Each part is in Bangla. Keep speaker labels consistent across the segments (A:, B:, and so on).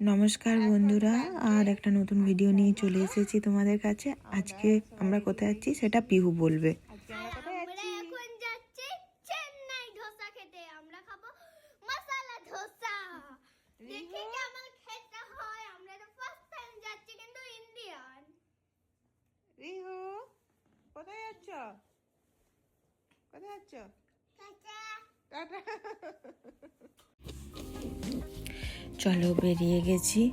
A: নমস্কার বন্ধুরা আর একটা নতুন ভিডিও নিয়ে চলে এসেছি তোমাদের কাছে। আজকে আমরা কোথায় যাচ্ছি সেটা পিহু বলবে।
B: আমরা এখন যাচ্ছি চেন্নাই ধোসা খেতে। আমরা খাব মশলা ধোসা। দেখি কেমন খেতে হয়। আমরা তো ফার্স্ট টাইম যাচ্ছি কিন্তু ইন্ডিয়ান
A: রিহু কোথায় যাচ্ছ? কোথায় যাচ্ছ? টাটা। চলো বেরিয়ে গেছি।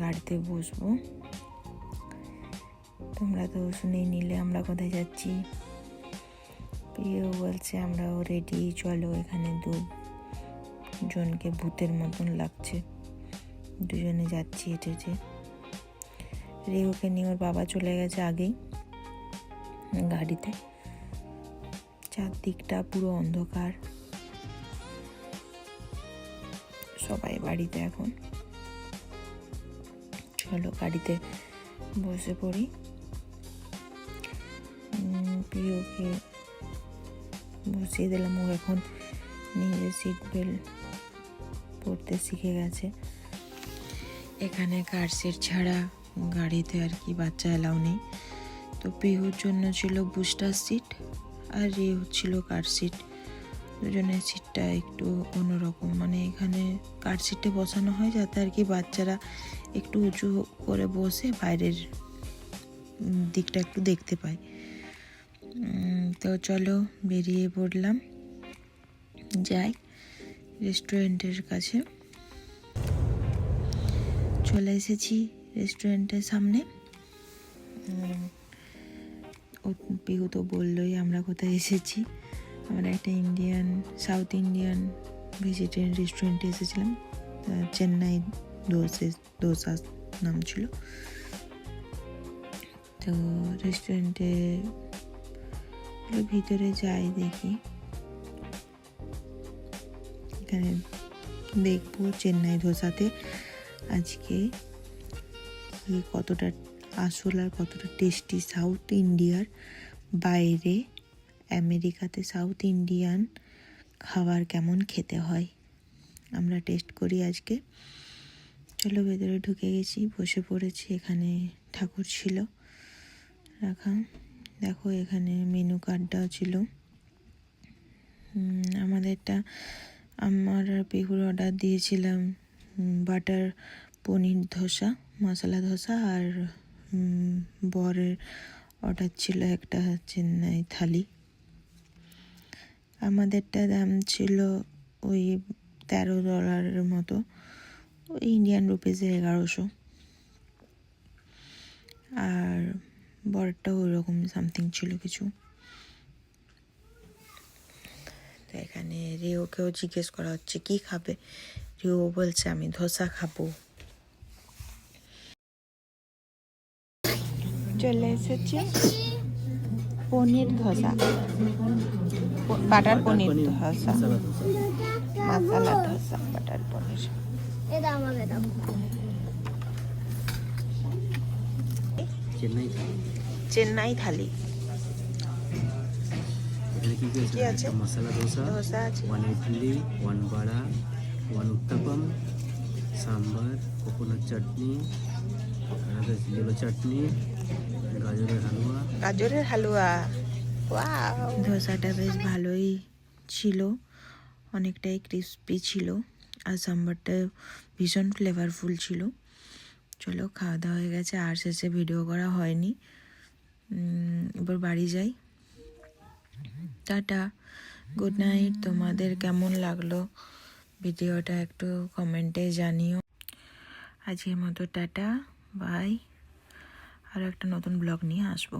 A: গাড়িতে বসবো। তোমরা তো শুনেই নিলে আমরা কোথায় যাচ্ছি। প্রিয় বলছে, আমরাও রেডি চলো এখানে দু জনকে ভূতের মতন লাগছে। দুজনে যাচ্ছি হেঁটে। রেহুকে নিয়ে ওর বাবা চলে গেছে আগেই গাড়িতে। চারদিকটা পুরো অন্ধকার। সবাই বাড়িতে এখন। চলো গাড়িতে বসে পড়ি। প্রিয়কে বসিয়ে দিলাম। ও এখন নিজে সিট বেল্ট পড়তে শিখে গেছে। এখানে কার সিট ছাড়া গাড়িতে আর কি বাচ্চা এলাও নেই। তো পিহুর জন্য ছিল বুস্টার সিট আর রিহু ছিল কার সিট দুজনের সিটটা একটু অন্যরকম। মানে এখানে কার সিটে বসানো হয় যাতে আর কি বাচ্চারা একটু উঁচু করে বসে বাইরের দিকটা একটু দেখতে পায়। তো চলো বেরিয়ে পড়লাম। যাই রেস্টুরেন্টের কাছে। চলে এসেছি রেস্টুরেন্টের সামনে। পিহু তো বললোই আমরা কোথায় এসেছি। আমরা একটা ইন্ডিয়ান সাউথ ইন্ডিয়ান ভেজিটেরিয়ান রেস্টুরেন্টে এসেছিলাম। চেন্নাই দোসে, দোসা নাম ছিল। তো রেস্টুরেন্টে ভিতরে যাই দেখি। এখানে দেখব চেন্নাই ধোসাতে আজকে কতটা আসল আর কতটা টেস্টি সাউথ ইন্ডিয়ার বাইরে আমেরিকাতে সাউথ ইন্ডিয়ান খাবার কেমন খেতে হয়? আমরা টেস্ট করি আজকে। চলো ভেতরে ঢুকে গেছি, বসে পড়েছি, এখানে ঠাকুর ছিল। রাখা, দেখো এখানে মেনু কার্ডটাও ছিল। আমাদেরটা, আমার পিহুর অর্ডার দিয়েছিলাম বাটার পনির ধোসা, মশলা ধোসা আর বরের অর্ডার ছিল একটা চেন্নাই থালি। আমাদেরটা দাম ছিল ওই তেরো ডলারের মতো, ওই ইন্ডিয়ান রুপিসে এগারোশো। আর বরটাও ওইরকম সামথিং ছিল কিছু। তো এখানে রিওকেও জিজ্ঞেস করা হচ্ছে, কি খাবে? রিও বলছে, আমি ধোসা খাব। চলে এসেছি। পনির ধোসা। বাটার পনির ধোসা। মশলা ধোসা বাটার পনির।
C: চেন্নাই থালি। কি আছে? Masala
A: dosa
C: one idli one vada one uttapam sambar coconut chutney yellow chutney গাজরের হালুয়া।
A: গাজরের হালুয়া। ওয়াও ধোসাটা বেশ ভালোই ছিল অনেকটাই ক্রিস্পি ছিল আর সাম্বারটা ভীষণ ফ্লেভারফুল ছিল। চলো খাওয়া দাওয়া হয়ে গেছে আর শেষে ভিডিও করা হয়নি। এবার বাড়ি যাই। টাটা। গুড নাইট তোমাদের কেমন লাগল ভিডিওটা একটু কমেন্টে জানিও। আজকের মতো টাটা। বাই আর একটা নতুন ব্লগ নিয়ে আসব।